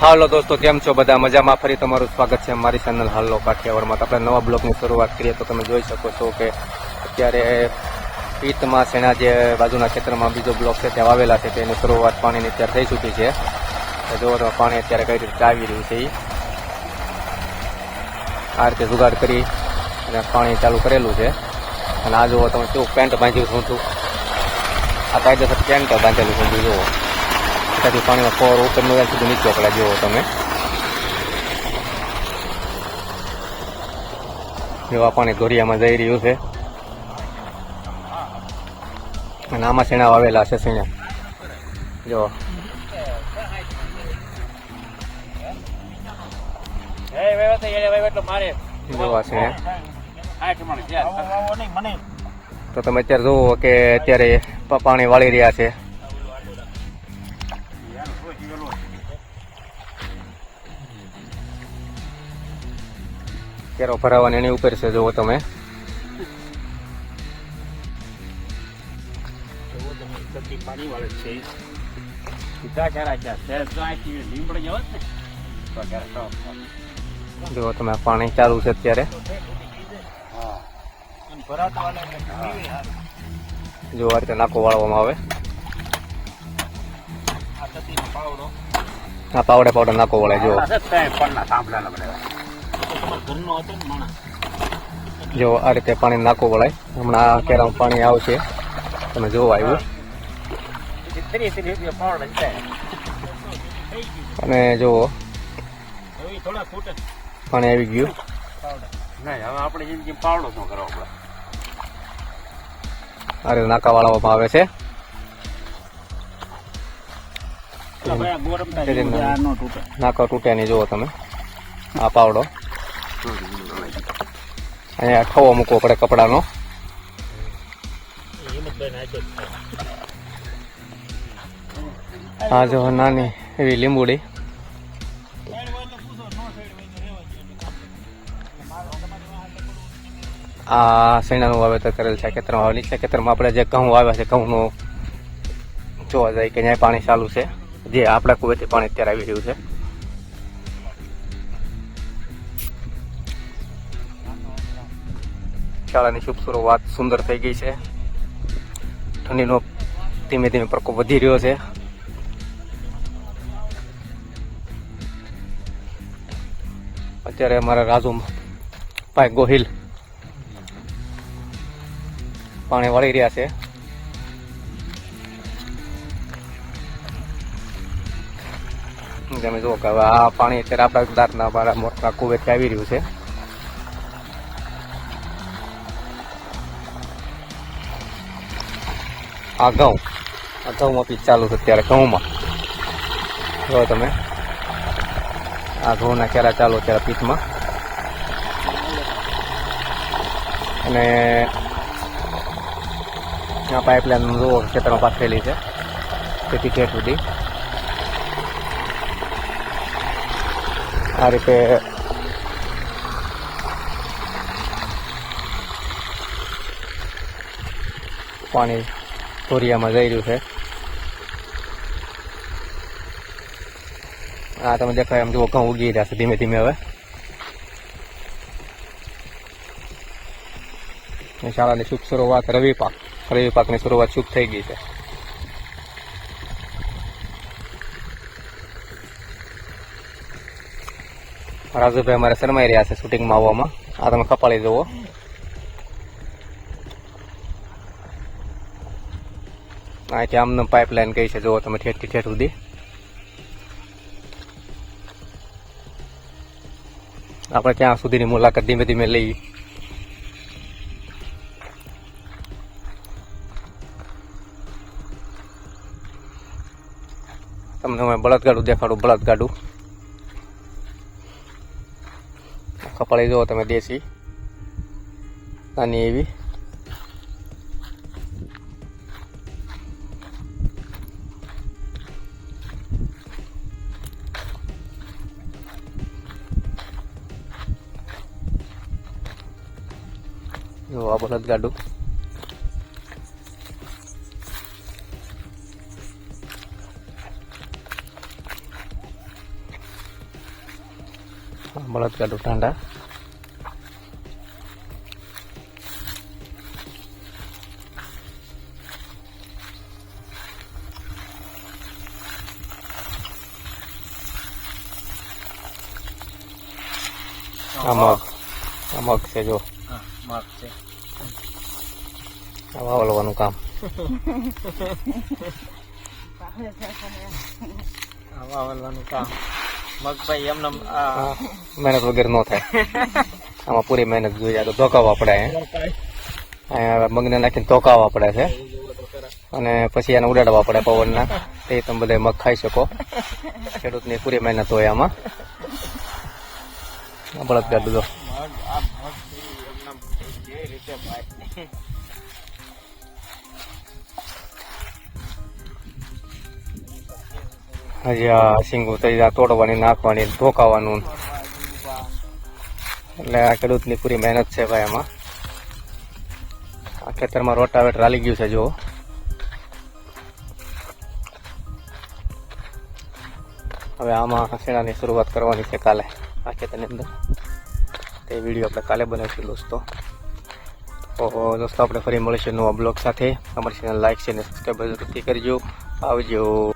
હાલો દોસ્તો, કેમ છો બધા? મજામાં? ફરી તમારું સ્વાગત છે મારી ચેનલ હાલો કાઠિયાવાડમાં. તો આપણે નવા બ્લોગની શરૂઆત કરીએ તો તમે જોઈ શકો છો કે અત્યારે પિત્તમાં સેના જે બાજુના ક્ષેત્રમાં બીજો બ્લોક છે, ત્યાં વાવેલા છે, તેની શરૂઆત પાણીની અત્યારે થઈ ચૂકી છે. જોવો તમે પાણી અત્યારે કઈ રીતે આવી રહ્યું છે આ રીતે જુગાડ કરી અને પાણી ચાલુ કરેલું છે. અને આ જુઓ તમે શું પેન્ટ બાંધ્યું છું આ કાયદેસર પેન્ટ બાંધેલું છે જુઓ. ત્યાંથી પાણીમાં ફોર ઉપર નો સુધી નીચે પડે જેવો તમે જેવા પાણી દોરિયામાં જઈ રહ્યું છે અને આમાં સીણા વાવેલા છે સીણા જો જોવા તો તમે અત્યારે જુઓ કે અત્યારે પાણી વાળી રહ્યા છે કેરો ભરાવાની એની ઉપર છે જુઓ તમે. જુઓ તમે પાણી ચાલુ છે અત્યારે. જો આ રીતે નાકો વાળવામાં આવે. આ પાવડે. પાવડે નાકો વળે જો જો આ રીતે પાણી નાકો વળાય. હમણાં કેરામાં પાણી આવશે. તમે જોવો આવ્યું. અને જુઓ. પાણી આવી ગયું. રીતે નાકા વાળવામાં આવે છે. નાકો તૂટે નહીં જુઓ તમે. આ પાવડો. અહીંયા ખવો મૂકવો પડે કપડાનો. આ જો નાની એવી લીંબુડી. આ શેણાનું વાવેતર કરેલ છે ખેતરમાં નીચે ખેતરમાં આપણે જે ઘઉં આવ્યા છે, ઘઉંનું જોવા જાય કે ત્યાં પાણી ચાલુ છે. જે આપણા કુવેથી પાણી અત્યારે આવી રહ્યું છે. શાળાની શુભ શરૂઆત સુંદર થઈ ગઈ છે. ઠંડીનો ધીમે ધીમે પ્રકોપ વધી રહ્યો છે. અત્યારે અમારા રાજુ ભાઈ ગોહિલ પાણી વાળી રહ્યા છે. તમે જુઓ કે હવે આ પાણી અત્યારે આપણા દાંતના મોટા કુવેથી આવી રહ્યું છે. આ ઘઉં આ ઘઉંમાં પીચ ચાલુ છે અત્યારે ઘઉંમાં. જો તમે આ ઘઉંના કેરા ચાલુ અત્યારે પીઠમાં. અને આ પાઇપલાઇન જુઓ ખેતરમાં પાથરેલી છે. તેથી ઠેઠ સુધી. આ રીતે પાણી ધોરિયામાં જઈ રહ્યું છે. આ તમે દેખાય એમ જુઓ, ઘઉં ઉગી રહ્યા છે ધીમે ધીમે હવે. શાળાની શુભ શરૂઆત રવિ પાક. રવિ પાકની શરૂઆત શુભ થઈ ગઈ છે. રાજુભાઈ અમારે શરમાઈ રહ્યા છે શૂટિંગમાં આવવામાં. આ તમે કપાળી જુઓ. અહીંથી આમને પાઇપલાઇન કઈ છે? જુઓ તમે ઠેઠથી ઠેઠ સુધી. આપણે ત્યાં સુધીની મુલાકાત ધીમે ધીમે લઈ. તમને હું બળદગાડું દેખાડું, બળદગાડું. કપાળી જુઓ તમે દેશી. નાની એવી. જો આ બળદગાડું બળદગાડું ટાંડા આ મગ આ મગ છે મગ છે આવા વાવલવાનું કામ. વાવલવાનું કામ. મગભાઈ એમને મહેનત વગર ન થાય. આમાં પૂરી મહેનત જોઈએ તો ધોકાવવા પડે મગને નાખીને ધોકાવવા પડે છે. અને પછી એને ઉડાડવા પડે પવનના. તે તમે બધા મગ ખાઈ શકો. ખેડૂતની પૂરી મહેનત હોય આમાં. બળદગાર બળદગાડું રીતે ભાઈ હજી સિંગું થઈ તોડવાની, નાખવાની, ધોકાવાનું. એટલે આ ખેડૂતની પૂરી મહેનત છે ભાઈ એમાં આ ખેતરમાં રોટાવેટર રાલી ગયું છે જો હવે આમાં હસીણાની શરૂઆત કરવાની છે કાલે, આ ખેતરની અંદર. તે વીડિયો આપણે કાલે બનાવીશું દોસ્તો. દોસ્તો, આપણે ફરી મળીશું નવા બ્લોગ સાથે. અમારી ચેનલ લાઈક છે અને સબસ્ક્રાઈબ જરૂરથી કરજો. આવજો.